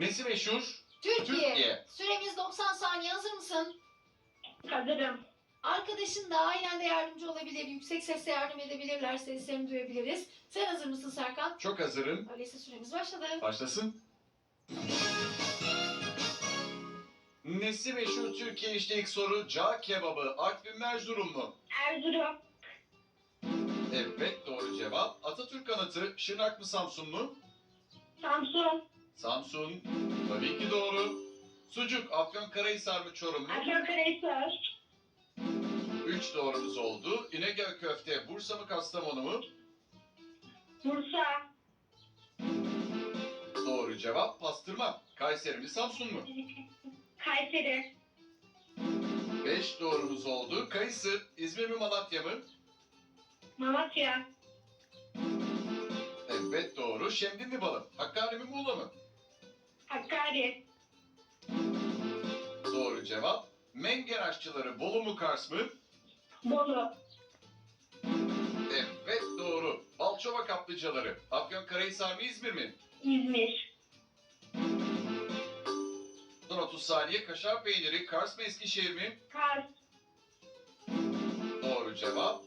Nesi meşhur? Türkiye. Türkiye. Süremiz 90 saniye. Hazır mısın? Hazırım. Arkadaşın da ailen de yardımcı olabilir. Yüksek sesle yardım edebilirler. Seslerini duyabiliriz. Sen hazır mısın Serkan? Çok hazırım. Öyleyse süremiz başladı. Başlasın. Nesi meşhur Türkiye işte ilk soru. Cağ kebabı. Artvin Erzurum mu? Erzurum. Evet doğru cevap. Atatürk anıtı Şırnak mı Samsun mu? Samsun. Samsun. Tabii ki doğru. Sucuk Afyonkarahisar mı Çorum mu? Afyonkarahisar. Üç doğrumuz oldu. İnegöl köfte Bursa mı Kastamonu mu? Bursa. Doğru cevap pastırma. Kayseri mi Samsun mu? Kayseri. Beş doğrumuz oldu. Kayısı İzmir mi Malatya mı? Malatya. Evet doğru. Şemdin mi Balı? Hakkari mi Muğla mı? Hakkari. Doğru cevap. Mengen aşçıları Bolu mu Kars mı? Bolu. Evet doğru. Balçova kaplıcaları Afyonkarahisar mı İzmir mi? İzmir. Son 30 saniye kaşar peyniri Kars mı Eskişehir mi? Kars. Doğru cevap.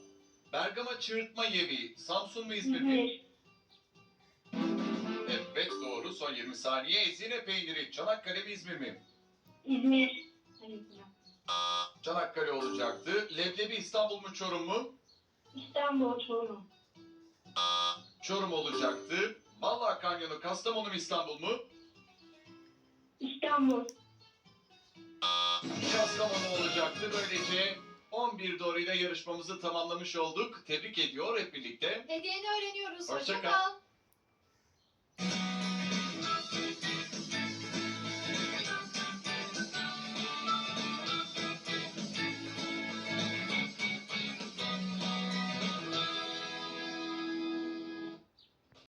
Bergama çığırtma yemeği Samsun mu İzmir mi? İzmir. Son 20 saniye. Ezine peyniri Çanakkale mi İzmir mi? İzmir. Çanakkale olacaktı. Leblebi İstanbul mu Çorum mu? İstanbul. Çorum. Çorum olacaktı. Vallahi Kanyonu Kastamonu mu İstanbul mu? İstanbul. Kastamonu olacaktı. Böylece 11 doğruyla yarışmamızı tamamlamış olduk. Tebrik ediyor hep birlikte. Hediyeni öğreniyoruz. Hoşça Hoşça kal. kal.